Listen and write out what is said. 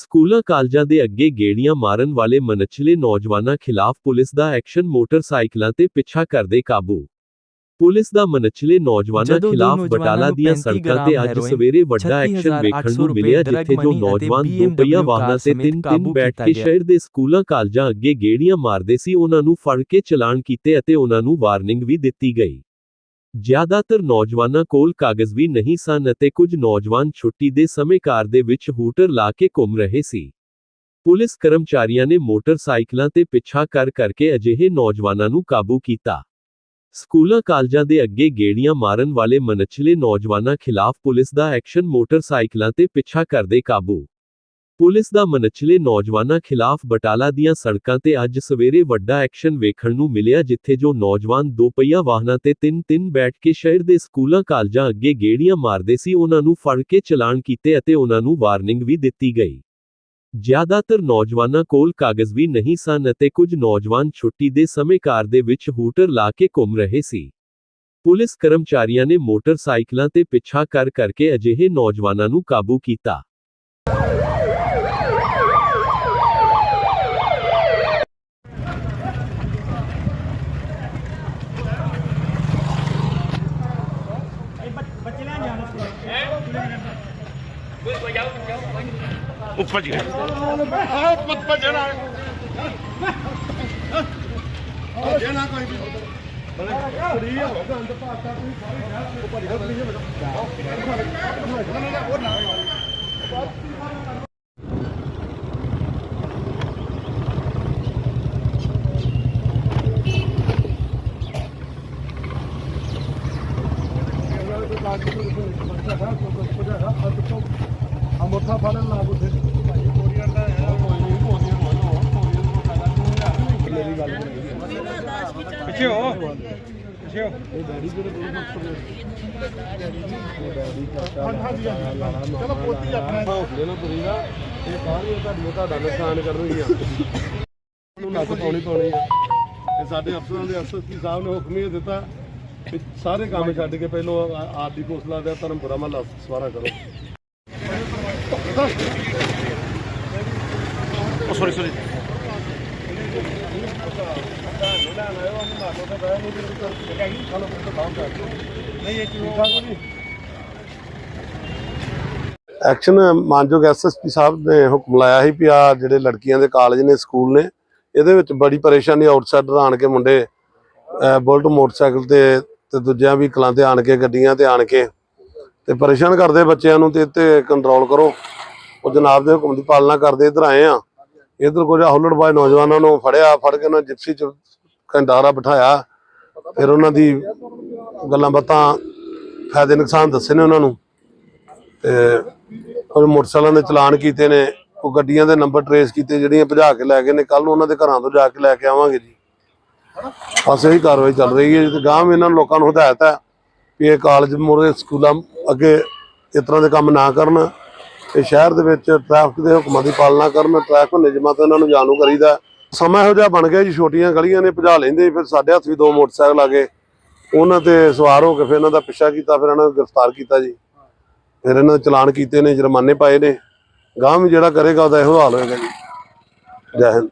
ਸਕੂਲਾਂ ਕਾਲਜਾਂ ਦੇ ਅੱਗੇ ਗੇੜੀਆਂ ਮਾਰਨ ਵਾਲੇ ਮਨਚਲੇ ਨੌਜਵਾਨਾਂ ਖਿਲਾਫ ਪੁਲਿਸ ਦਾ ਐਕਸ਼ਨ ਮੋਟਰਸਾਈਕਲਾਂ ਤੇ ਪਿੱਛਾ ਕਰਦੇ ਕਾਬੂ ਪੁਲਿਸ ਦਾ ਮਨਚਲੇ ਨੌਜਵਾਨਾਂ ਖਿਲਾਫ ਬਟਾਲਾ ਦੀਆਂ 35 ਸੜਕਾਂ ਤੇ ਅੱਜ ਸਵੇਰੇ ਵੱਡਾ ਐਕਸ਼ਨ ਵੇਖਣ ਨੂੰ 36,800 ਮਿਲਿਆ ਜਿੱਥੇ ਜੋ ਨੌਜਵਾਨ ਦੋ BMW ਪਹੀਆ ਕਾਰ ਵਾਹਨਾਂ ਤੇ ਤਿੰਨ ਤਿੰਨ ਬੈਠ ਕੇ। ਸ਼ਹਿਰ ਦੇ ਸਕੂਲਾਂ ਕਾਲਜਾਂ ਅੱਗੇ ਗੇੜੀਆਂ ਮਾਰਦੇ ਸੀ ਉਹਨਾਂ ਨੂੰ ਫੜ ਕੇ ਚਲਾਨ ਕੀਤੇ ਅਤੇ ਉਹਨਾਂ ਨੂੰ ਵਾਰਨਿੰਗ ਵੀ ਦਿੱਤੀ ਗਈ ਜ਼ਿਆਦਾਤਰ ਨੌਜਵਾਨਾਂ ਕੋਲ ਕਾਗਜ਼ ਵੀ ਨਹੀਂ ਸਨ ਅਤੇ ਕੁਝ ਨੌਜਵਾਨ ਛੁੱਟੀ ਦੇ ਸਮੇਂ ਕਾਰ ਦੇ ਵਿੱਚ ਹੂਟਰ ਲਾ ਕੇ ਘੁੰਮ ਰਹੇ ਸੀ। ਪੁਲਿਸ ਕਰਮਚਾਰੀਆਂ ਨੇ ਮੋਟਰਸਾਈਕਲਾਂ ਤੇ ਪਿੱਛਾ ਕਰ ਕਰਕੇ ਅਜਿਹੇ ਨੌਜਵਾਨਾਂ ਨੂੰ ਕਾਬੂ ਕੀਤਾ। ਸਕੂਲਾਂ ਕਾਲਜਾਂ ਦੇ ਅੱਗੇ ਗੇੜੀਆਂ ਮਾਰਨ ਵਾਲੇ ਮਨਚਲੇ ਨੌਜਵਾਨਾਂ ਖਿਲਾਫ ਪੁਲਿਸ ਦਾ ਐਕਸ਼ਨ ਮੋਟਰਸਾਈਕਲਾਂ ਤੇ ਪਿੱਛਾ ਕਰਦੇ ਕਾਬੂ। ਪੁਲਿਸ ਦਾ ਮਨਚਲੇ ਨੌਜਵਾਨਾਂ ਖਿਲਾਫ ਬਟਾਲਾ ਦੀਆਂ ਸੜਕਾਂ ਤੇ ਅੱਜ ਸਵੇਰੇ ਵੱਡਾ ਐਕਸ਼ਨ ਵੇਖਣ ਨੂੰ ਮਿਲਿਆ, ਜਿੱਥੇ ਜੋ ਨੌਜਵਾਨ ਦੋਪਹੀਆ ਵਾਹਨਾਂ ਤੇ ਤਿੰਨ ਤਿੰਨ ਬੈਠ ਕੇ ਸ਼ਹਿਰ ਦੇ ਸਕੂਲਾਂ, ਕਾਲਜਾਂ ਅੱਗੇ ਗੇੜੀਆਂ ਮਾਰਦੇ ਸੀ, ਉਹਨਾਂ ਨੂੰ ਫੜ ਕੇ ਚਲਾਨ ਕੀਤੇ ਅਤੇ ਉਹਨਾਂ ਨੂੰ ਵਾਰਨਿੰਗ ਵੀ ਦਿੱਤੀ ਗਈ। ਜ਼ਿਆਦਾਤਰ ਨੌਜਵਾਨਾਂ ਕੋਲ ਕਾਗਜ਼ ਵੀ ਨਹੀਂ ਸਨ ਅਤੇ ਕੁਝ ਨੌਜਵਾਨ ਛੁੱਟੀ ਦੇ ਸਮੇਂ ਕਾਰ ਦੇ ਵਿੱਚ ਹੂਟਰ ਲਾ ਕੇ ਘੁੰਮ ਰਹੇ ਸੀ। ਪੁਲਿਸ ਕਰਮਚਾਰੀਆਂ ਨੇ ਮੋਟਰਸਾਈਕਲਾਂ ਤੇ ਪਿੱਛਾ ਕਰ ਕਰਕੇ ਅਜਿਹੇ ਨੌਜਵਾਨਾਂ ਨੂੰ ਕਾਬੂ ਕੀਤਾ। ਉੱਪਰ ਜੀ। ਆਹ ਪੁੱਤ ਭਜਣਾ ਆ ਦੇਣਾ ਕੋਈ ਵੀ ਫਰੀ ਹੋਗਾ ਅੰਦਰ ਪਾਸਾ ਤੁਸੀਂ ਸਾਰੇ ਸ਼ਹਿਰ ਉੱਪਰ ਹੀ ਫਰੀ ਆ ਮੋਠਾ ਫੜਨ ਲਾ ਬੁੱਥੇ ਕੋਰੀਅਰ ਦਾ ਹੈ ਕੋਈ ਨਹੀਂ ਕੋਰੀਅਰ ਹੋਣੋ ਕੋਰੀਅਰ ਨੂੰ ਫਾਇਦਾ ਨਹੀਂ ਮੇਰੀ ਗੱਲ ਪਿੱਛੇ ਹੋ। ਪਿੱਛੇ ਹੋ। ਇਹ ਡੈਡੀ ਜਿਹੜੇ ਦੋ ਚਲੋ ਪੋਤੀ ਆਪਣਾ ਹੌਸਲੇ ਨਾਲ ਤੁਰੀ ਦਾ ਇਹ ਸਾਰੀ ਤੁਹਾਡੀ ਤੁਹਾਡਾ ਨੁਕਸਾਨ ਕਰਨਗੀਆਂ ਨੂੰ ਨੱਕ ਪਾਉਣੀ ਪਾਉਣੀ ਆ। ਤੇ ਸਾਡੇ ਅਫਸਰਾਂ ਦੇ ਐਸਐਸਪੀ ਸਾਹਿਬ ਨੇ ਹੁਕਮ ਇਹ ਦਿੱਤਾ ਸਾਰੇ ਕੰਮ ਛੱਡ ਕੇ ਪਹਿਲੋਂ ਆ- ਆਦੀ ਕੋਸਲਾ ਦਾ ਧਰਮਪੁਰਾ ਮਹੱਲਾ ਸਵਾਰਾ ਕਰੋ। ਉਹ ਸੌਰੀ ਸੌਰੀ ਐਕਸ਼ਨ ਮਾਨਯੋਗ ਐਸਐਸਪੀ ਸਾਹਿਬ ਨੇ ਹੁਕਮ ਲਾਇਆ ਸੀ ਵੀ ਆ ਜਿਹੜੇ ਲੜਕੀਆਂ ਦੇ ਕਾਲਜ ਨੇ ਸਕੂਲ ਨੇ ਇਹਦੇ ਵਿੱਚ ਬੜੀ ਪਰੇਸ਼ਾਨੀ ਆਊਟਸਾਈਡਰ ਆਣ ਕੇ ਮੁੰਡੇ ਬੁਲਟ ਮੋਟਰਸਾਈਕਲ ਤੇ ਤੇ ਦੂਜਿਆਂ ਵੀ ਕਲਾਂ ਤੇ ਆਣ ਕੇ, ਗੱਡੀਆਂ ਤੇ ਆਣ ਕੇ ਤੇ ਪਰੇਸ਼ਾਨ ਕਰਦੇ ਬੱਚਿਆਂ ਨੂੰ ਤੇ ਇੱਥੇ ਕੰਟਰੋਲ ਕਰੋ। ਉਹ ਜਨਾਬ ਦੇ ਹੁਕਮ ਦੀ ਪਾਲਣਾ ਕਰਦੇ, ਇੱਧਰ ਆਏ ਆ। ਇੱਧਰ ਕੁਝ ਹੁੱਲੜਬਾਜ਼ ਨੌਜਵਾਨਾਂ ਨੂੰ ਫੜਿਆ, ਫੜ ਕੇ ਉਹਨਾਂ ਜਿਪਸੀ ਚ ਕੰਡਾਰਾ ਬਿਠਾਇਆ। ਫਿਰ ਉਹਨਾਂ ਦੀ ਗੱਲਾਂ ਬਾਤਾਂ ਫਾਇਦੇ ਨੁਕਸਾਨ ਦੱਸੇ ਨੇ ਉਹਨਾਂ ਨੂੰ। ਤੇ ਉਹ ਮੋਟਰਸਾਈਕਲਾਂ ਦੇ ਚਲਾਨ ਕੀਤੇ ਨੇ, ਉਹ ਗੱਡੀਆਂ ਦੇ ਨੰਬਰ ਟਰੇਸ ਕੀਤੇ, ਜਿਹੜੀਆਂ ਭਜਾ ਕੇ ਲੈ ਗਏ ਨੇ ਕੱਲ ਨੂੰ ਉਹਨਾਂ ਦੇ ਘਰਾਂ ਤੋਂ ਜਾ ਕੇ ਲੈ ਕੇ ਆਵਾਂਗੇ ਜੀ। ਬਸ ਇਹੀ ਕਾਰਵਾਈ ਚੱਲ ਰਹੀ ਹੈ। ਤੇ ਗਾਂਵ ਇਹਨਾਂ ਲੋਕਾਂ ਨੂੰ ਹਦਾਇਤ ਹੈ ਵੀ ਇਹ ਕਾਲਜ ਮੋਰੇ ਸਕੂਲਾਂ ਅੱਗੇ ਇਸ ਤਰ੍ਹਾਂ ਦੇ ਕੰਮ ਨਾ ਕਰਨ। ਤੇ ਸ਼ਹਿਰ ਦੇ ਵਿੱਚ ਟ੍ਰੈਫਿਕ ਦੇ ਹੁਕਮਾਂ ਦੀ ਪਾਲਣਾ ਕਰਨ ਟ੍ਰੈਫਿਕ ਨਿਯਮਾਂ ਤੋਂ ਇਹਨਾਂ ਨੂੰ ਜਾਣੂ ਕਰੀਦਾ ਸਮਾਂ ਇਹੋ ਜਿਹਾ ਬਣ ਗਿਆ ਜੀ, ਛੋਟੀਆਂ ਗਲੀਆਂ ਨੇ ਭਜਾ ਲੈਂਦੇ, ਫਿਰ ਸਾਡੇ ਹੱਥ ਵੀ ਦੋ ਮੋਟਰਸਾਈਕਲ ਆ ਗਏ। ਉਹਨਾਂ ਤੇ ਸਵਾਰ ਹੋ ਕੇ ਫਿਰ ਇਹਨਾਂ ਦਾ ਪਿੱਛਾ ਕੀਤਾ, ਫਿਰ ਇਹਨਾਂ ਨੂੰ ਗ੍ਰਿਫਤਾਰ ਕੀਤਾ ਜੀ। ਫਿਰ ਇਹਨਾਂ ਦੇ ਚਲਾਨ ਕੀਤੇ ਨੇ, ਜੁਰਮਾਨੇ ਪਾਏ ਨੇ। ਗਾਂਵ ਵੀ ਜਿਹੜਾ ਕਰੇਗਾ, ਉਹਦਾ ਇਹੋ ਹਾਲ ਹੋਏਗਾ ਜੀ। ਜੈ ਹਿੰਦ।